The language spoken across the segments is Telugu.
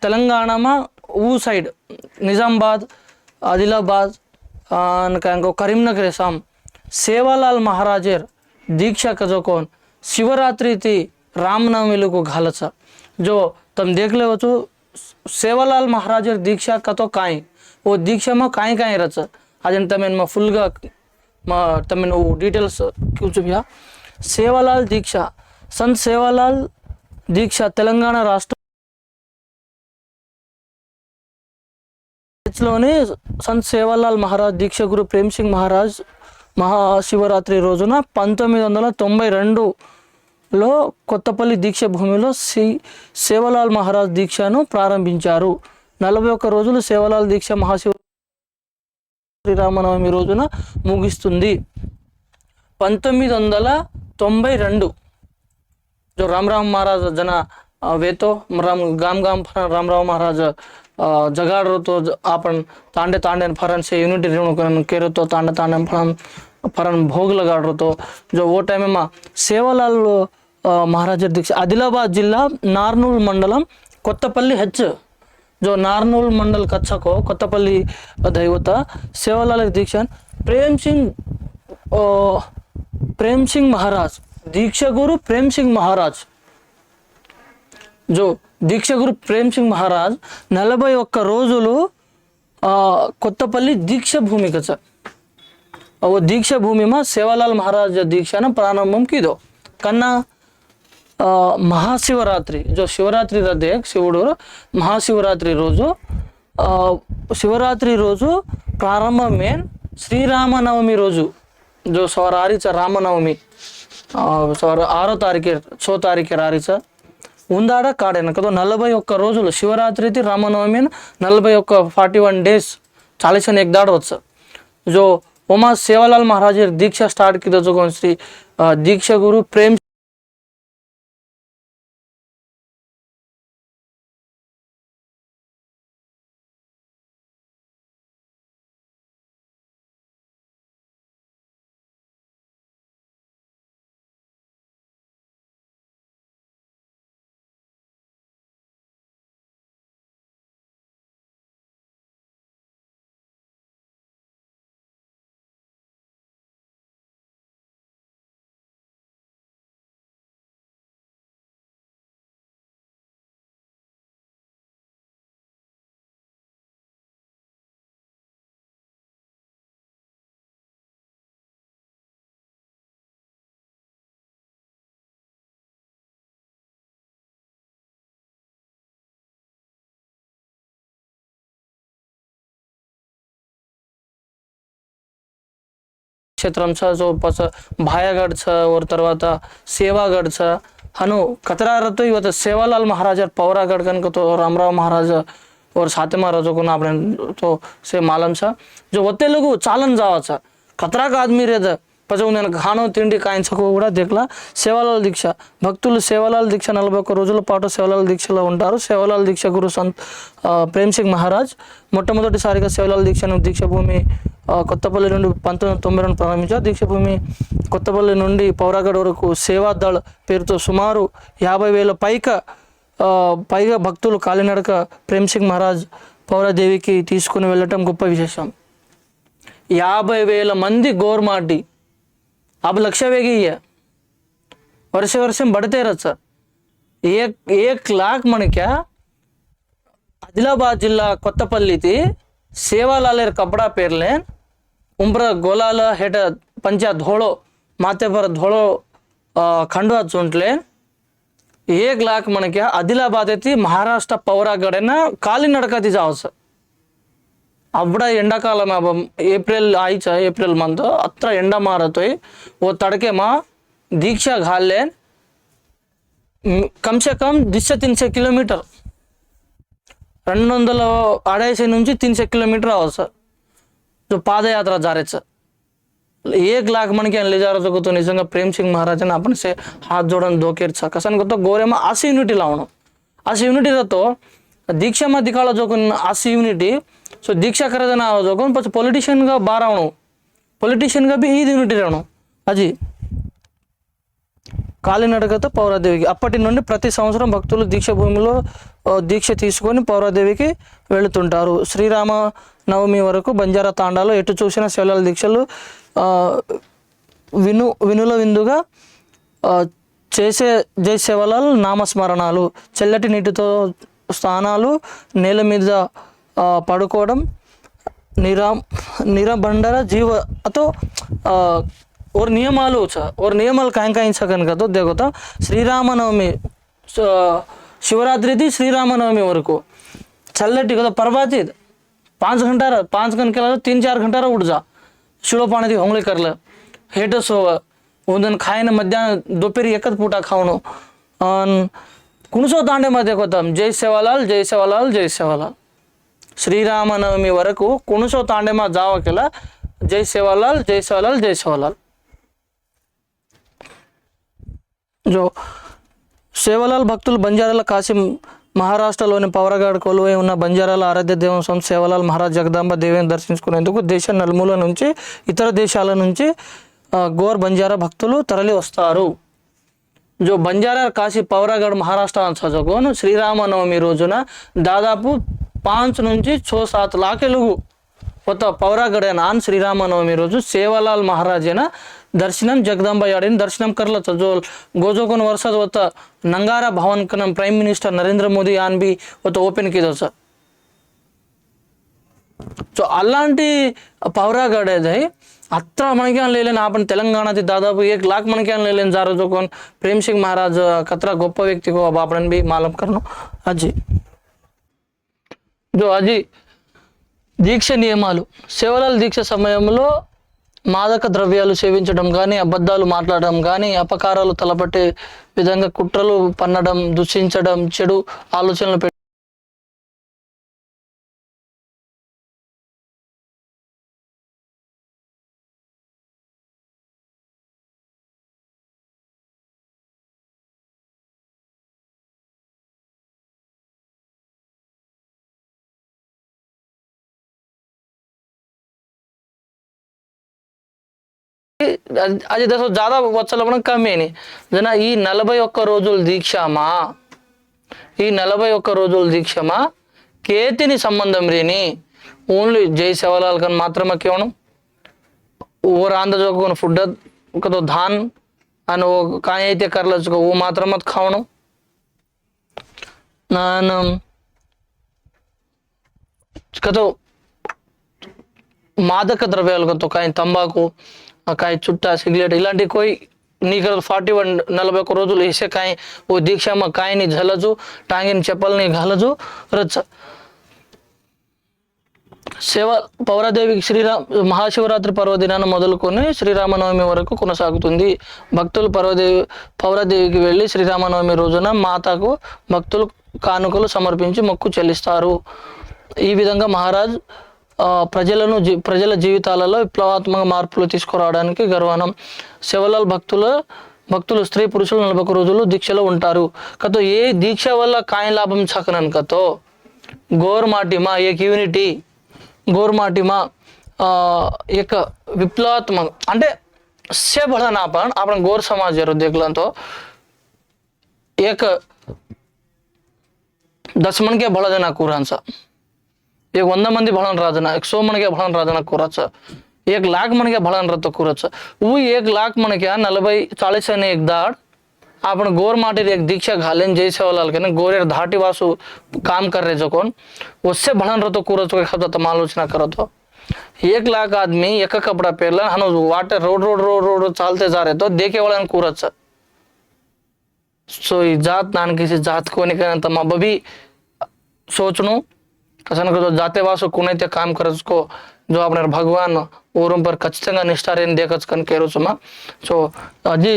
తెలంగాణమా ఊ సైడ్ నిజామాబాద్ ఆదిలాబాద్ ఆ, ఇంకా ఇంకో కరీంనగర్ సామ్ సేవాలాల్ మహారాజేర్ दीक्षा का जो कौन शिवरात्रि थी रामनवमी लोग को घालचा जो तुम देख ले हो तो सेवालाल महाराज दीक्षा का तो काई वो दीक्षा में काई काई रच आज तमें में फुल गा మా తమిళ డీటెయిల్స్ చూపియా సేవాలాల్ దీక్ష సంత్ సేవాలాల్ దీక్ష తెలంగాణ రాష్ట్ర కచ్లోని సంత్ సేవాలాల్ మహారాజ్ దీక్ష గురు ప్రేమ్ సింగ్ మహారాజ్ మహాశివరాత్రి రోజున పంతొమ్మిది వందల తొంభై రెండులో కొత్తపల్లి దీక్ష భూమిలో శ్రీ సేవలాల్ మహారాజ్ దీక్షను ప్రారంభించారు. నలభై ఒక్క రోజులు సేవలాల్ దీక్ష మహాశివ శ్రీరామనవమి రోజున ముగిస్తుంది. పంతొమ్మిది వందల తొంభై రెండు రామరామ రామ్ మహారాజ్ జన వేతో రామ్ గామ్ గామ్ రామరావు రామ్ जगाडो तो आपण तांडे तांडे फरन से यूनिटी रेणुकरण केरो तो तांडे तांडे फरन फरन भोग लगाडो तो जो वो टाइम में सेवालाल महाराज दीक्षा, आदिलाबाद जिला नारनूल मंडलम कोत्तपल्ली హెచ్ जो नारनूल मंडल कच्छक हो कोत्तपल्ली दैवता, सेवालाल दीक्षा प्रेम सिंह प्रेम सिंह महाराज, दीक्षा गुरु प्रेम सिंह महाराज। जो దీక్ష గురు ప్రేమ్ సింగ్ మహారాజ్ నలభై ఒక్క రోజులు కొత్తపల్లి దీక్ష భూమిక సార్. ఓ దీక్ష భూమిమా సేవాలాల్ మహారాజ్ దీక్షను ప్రారంభం కిదో కన్నా మహాశివరాత్రి జో శివరాత్రి రద్దే శివుడు మహాశివరాత్రి రోజు శివరాత్రి రోజు ప్రారంభం మేన్ శ్రీరామనవమి రోజు. జో సవర్ ఆరిచ రామనవమి. ఆ, ఆరో తారీఖు చో తారీఖు రారిచ ఉందాడ కాడేన కదా నలభై ఒక్క రోజులు శివరాత్రి రామనవమి నలభై ఒక్క ఫార్టీ వన్ డేస్ చాలీస్ అని एकदाड వచ్చు जो उमा सेवालाल महाराज दीक्षा स्टार्ट की जो कौन श्री अ, दीक्षा गुरु प्रेम క్షేత్రంస భాయగఢ్ ఓర్ తర్వాత సేవాగఢ్ హను కతరారతో ఇవత సేవాలాల్ మహారాజర్ పౌరాగఢ్ కనుకతో రామరావు మహారాజా और सातेमा रजोगुना अपने तो से मालम सा जो वते लोग चालन जावा सा खतरा का आदमी रहता పజ నేను ఖానం తిండి కాయించకు కూడా దిక్లా సేవలాల దీక్ష. భక్తులు సేవలాల దీక్ష నలభై ఒక్క రోజుల పాటు సేవలాల దీక్షలో ఉంటారు. సేవలాల దీక్ష గురు సంత్ ప్రేమ్ సింగ్ మహారాజ్. మొట్టమొదటిసారిగా సేవలాల దీక్షను దీక్షభూమి కొత్తపల్లి నుండి పంతొమ్మిది వందల తొంభై రెండు ప్రారంభించారు. దీక్షభూమి కొత్తపల్లి నుండి పౌరాగఢ్ వరకు సేవాదళ్ పేరుతో సుమారు యాభై వేల పైగా పైగా భక్తులు కాలినడక ప్రేమ్ సింగ్ మహారాజ్ పౌరాదేవికి తీసుకుని వెళ్ళటం గొప్ప విశేషం. యాభై వేల మంది గోర్మాడి अब लक्ष्य वेग ही। वर्ष वर्ष में बढ़ते रह एक, एक लाख मन आदिलाबाद जिल्हा कोत्तपल्ली ती सेवा लाले कपड़ा पेर ले। उम्र गोलाल हेट पंचा धोळो माथेभर धोळो खंडवा चुंट एक लाख मन आदिलाबाद थी। महाराष्ट्र पौरा गढ़ ना काली नड़का ती जाओ सर। അവിടെ ఎండాకాలం ఏప్రిల్ ಆಯ್ಚ ఏప్రిల్ మంత్ అత్ర ఎండ మారతోయి ఓ ತಡಕೆ ಮಾ ದೀಕ್ಷಾ ಘಾಲ್ಲೇನ್ కమ్ సే దిశ తిన్సే కిలోమీటర్. రెండు వందల అడైసే నుంచి తిన్సే కిలోమీటర్ అవ్వదు సార్. సో పాదయాత్ర జారేది సార్. ఏ లాక్ మనకి ఎన్లే జారతో నిజంగా ప్రేమ్ సింగ్ మహారాజ్ మహారాజన్ అప్పనిసే హాత్ జోడన్ దోకేరు సార్. కసనకొత్త గోరేమ ఆసి యూనిటీ లావణం ఆసి యూనిటీలతో దీక్షమ దికాళ జోకున్న ఆసి యూనిటీ ಸೊ ದೀಕ್ಷಾ ಕರೆದ ನಾವು ತಗೊಂಡು ಪಚ್ ಪೊಲಿಟಿಷಿಯನ್ಗೆ ಬಾರ ಅವನು ಪೊಲಿಟಿಷಿಯನ್ಗೆ ಬಿ ಈದು యూనిటీలను అది కాలినడకతో పౌరాదేవికి. అప్పటి నుండి ప్రతి సంవత్సరం భక్తులు దీక్ష భూమిలో దీక్ష తీసుకొని పౌరాదేవికి వెళుతుంటారు. శ్రీరామ నవమి వరకు బంజారా తాండాలో ఎటు చూసిన శవలాల దీక్షలు విను వినుల విందుగా చేసే జై శవలాల్ నామస్మరణాలు. చల్లటి నీటితో స్థానాలు నేల మీద పడుకోవడం నిరా నిరబండర జీవ అతో ಅವ್ರ ನಿಯಮಾಲು ಸಹ ಅವ್ರ ನಿಯಮಾಲು ಕಾಂಕಾಯಿಸಕನಕದ್ದು ದೇವತ శ్రీరామనవమి శివరాత్రిది శ్రీరామనవమి వరకు చల్లటి కదా పర్వాతి పాంచ్ గంటార పాంచ్ గంటల తీన్ చార్ గంటార ఉడ్జా శివ పాణది హోంగళి కర్ల हेट सोव ಒಂದನ್ ಖಾಯನ ಮಧ್ಯಾಹ್ನ ದೊಪೇರಿ ಏಕದ ಪೂಟ ಖಾವಣು ಕುಣಸೋ ದಾಂಡೆ ಮಧ್ಯೆ ಗೊತ್ತಾಮ್ ಜೈ ಸೇವಾಲಾಲ್ ಜೈ ಸೇವಾಲಾಲ್ ಜೈ ಸೇವಾಲಾಲ್ శ్రీరామనవమి వరకు కుణుసో తాండేమా జావకెల జై సేవాలాల్ జై సేవాలాల్ జై సేవాలాల్. జో సేవలాల్ భక్తులు బంజారాల కాశీ మహారాష్ట్రలోని పవరగాడ్ కొలువై ఉన్న బంజారాల ఆరాధ్య దేవం స్వామి సేవలాల్ మహారాజ్ జగదాంబ దేవిని దర్శించుకునేందుకు దేశ నలుమూల నుంచి ఇతర దేశాల నుంచి గోర్ బంజారా భక్తులు తరలి వస్తారు. జో బంజారా కాశీ పవరాగఢ్ మహారాష్ట్ర శ్రీరామనవమి రోజున దాదాపు पाँच नीचे छो सात लाख होता पौरागढ़ ना श्रीराम नवमी रोज सेवालाल महाराज दर्शन जगदंबा आड़ दर्शन कर लो गोजोकन वर्षा होता नंगारा भवन कनम प्राइम मिनिस्टर नरेंद्र मोदी आन भी होता ओपन की दो सर सो अला पौरागढ़ अत्र मणिकान ले अपन तेलंगाणा दादापू एक लाख मणिकान ले जा रो जो प्रेम सिंह महाराज कतरा गोप व्यक्ति को अब अपन भी मालूम करना अजी అది దీక్ష నియమాలు. సేవలాల దీక్ష సమయంలో మాదక ద్రవ్యాలు సేవించడం కానీ అబద్ధాలు మాట్లాడడం కానీ అపకారాలు తలపట్టే విధంగా కుట్రలు పన్నడం దూషించడం చెడు ఆలోచనలు అది దశ జాదా వచ్చలమనం కమ్మేని. జన ఈ నలభై ఒక్క రోజులు దీక్షమా? ఈ నలభై ఒక్క రోజుల దీక్షమా? కేతిని సంబంధం రేని. ఓన్లీ జై శవలాల్ కన్ మాత్రమే కేవలం. ఓర్ ఆంధ్రజోకొన ఫుడ్ ఒకతో ధాన్ అని ఓ అయితే కర్లచుకో ఓ మాత్రమే కావడం. నాన్న కథ మాదక ద్రవ్యాలు కతో కాయ తంబాకు కాయ చుట్టా సిగరెట్ ఇలాంటి కోయి నీకు ఫార్టీ వన్ నలభై ఒక్క రోజులు వేసే కాయ ఓ దీక్షమ్మ కాయని జలజు టాంగిని చెప్పల్ని గలజు రచ్చ. శివ పౌరదేవికి శ్రీరామ్ మహాశివరాత్రి పర్వదినాన్ని మొదలుకొని శ్రీరామనవమి వరకు కొనసాగుతుంది. భక్తులు పర్వదేవి పౌరదేవికి వెళ్ళి శ్రీరామనవమి రోజున మాతకు భక్తులు కానుకలు సమర్పించి మొక్కు చెల్లిస్తారు. ఈ విధంగా మహారాజ్ ప్రజలను జీ ప్రజల జీవితాలలో విప్లవాత్మక మార్పులు తీసుకురావడానికి గర్వనం శివలాల్ భక్తుల భక్తులు స్త్రీ పురుషులు నలభై ఒక్క రోజులు దీక్షలో ఉంటారు కతో ఏ దీక్ష వల్ల కాయ లాభం చకనన్ కతో గోర్ మాటిమా ఏక్ యూనిటీ गोरमाटीमा अं, एक विप्लवात्मक అంటే से बड़ा ना आपण आपण गोर समाज जर देखलं तो एक दस मन के बळा जना कुरांचा एक वंद मंदिर भलन राजना, एक सौ मन के भलन राजना कोरा एक लाख मन के भलन रत कोरा एक लाख मन के नलब चालीस ने एक दार आप गोर माटी एक दीक्षा घालेन जैसे वाला के गोरे धाटी वासु काम कर रहे जो उससे भलन रतो कोरा चो करो तो एक लाख आदमी, एक कपड़ा पहला हनो water road road road road चलते जा रहे तो देखे वाले कोरा चा सो जात नान किसी जात को निकलना तमा बभी सोचनो। ప్రసన్నకు జాతేవాసు కునైతే కామ్ కరచుకో जो अपना भगवान और पर खचित निष्ठा रेन सो अजी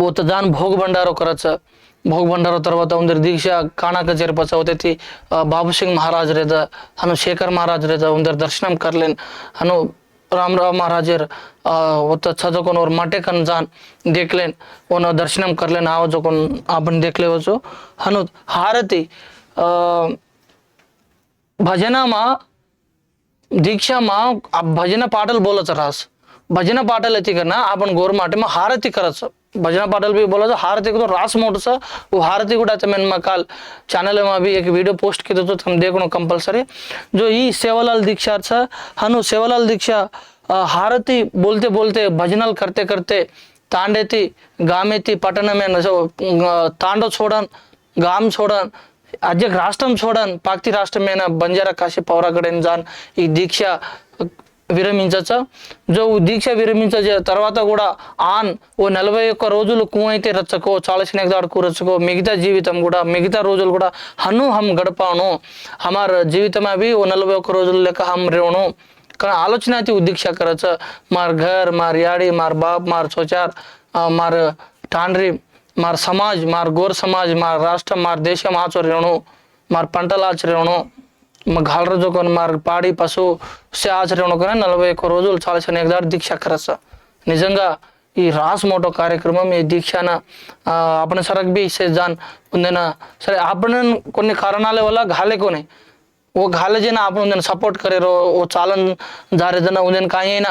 बहुत जान भोग भंडारो करच। భోగ భండారు తర్వాత ఉందరు దీక్ష కాణాక జరిపచ్చ అవుతైతి బాబుసింగ్ మహారాజ్ రేద అను శేఖర్ మహారాజ్ రేద ఉందరు దర్శనం కర్లేన్ అను रामराव महाराज होता छजो कोण और माटे कन जान देखलेन। ओन दर्शनम करलेन आव जो कोण आपण देखले हनु हारती अं, भजनामा दीक्षामा आ भजन पाटल बोलायचं रास भजन पाटल येते का ना आपण गोरमाटे मग हारती करायचं भजना पाटल भी बोला था हारती को तो रास मोट सा वो हारती गुड़ा तमें मैं कल चैनल में अभी एक वीडियो पोस्ट की तो हम देखो कंपल्सरी जो ये सेवालाल दीक्षा था हनु सेवालाल दीक्षा अ, हारती बोलते बोलते भजनल करते करते तांडेती गामेती पटन में न- जो, अ, तांडव छोड़न गाम छोड़न అధ్యక్ష రాష్ట్రం చూడన్ పాక్తి రాష్ట్రమైన బంజారా కాశీ పౌరాగడెన్ జాన్ ఈ దీక్ష విరమించచ్చా? జో దీక్ష విరమించే తర్వాత కూడా ఆన్ ఓ నలభై ఒక్క రోజులు కూవైతే రచ్చకో చాలా స్నేహితుడుకు రచ్చకో మిగతా జీవితం కూడా మిగతా రోజులు కూడా హను హమ్ గడపాను. హమార్ జీవితం అవి ఓ నలభై ఒక్క రోజులు లెక్క హమ్ రేవును. కానీ ఆలోచన అతి ఉద్దీక్ష కరచ. మార్ ఘర్ మార్ యాడి మార్ బాప్ మార్ చోచార్ మార్ టాండ్రీ మా సమాజ్ మా ಗೋರ್ సమాజ్ మా ರಾಷ್ಟ್ರ మా దేశం ఆచర్యను మా పంటల ఆచర్యను మా గాలర జోకొని మార్ పాడి పశు ఆచర్యను ఆచరణకునే నలభై ఒక్క రోజులు చాలా శనిగారు దీక్ష కరస నిజంగా ఈ రాస్ మోటో కార్యక్రమం ఈ దీక్షన అపన సరగ్ బి ఇసే జాన్ సరే ఆపణ కొన్ని కారణాల వల్ల గాలేకొని ఓ గాలేజైనా ఆపణ ఉందని సపోర్ట్ కరేరో ఓ చాలా దారిదన ఉందని కానీ అయినా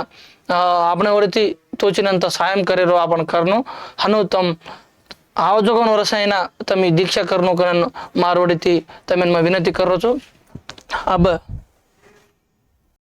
ఆపణ ఎవరైతే తోచినంత సాయం కరేరో ఆపణ కరను హను తమ్ करनो हनु तम आवाजोगन वरसैना तमी दीक्षा करनो करण मारवडीती तमेन मैं विनंती करो छो अब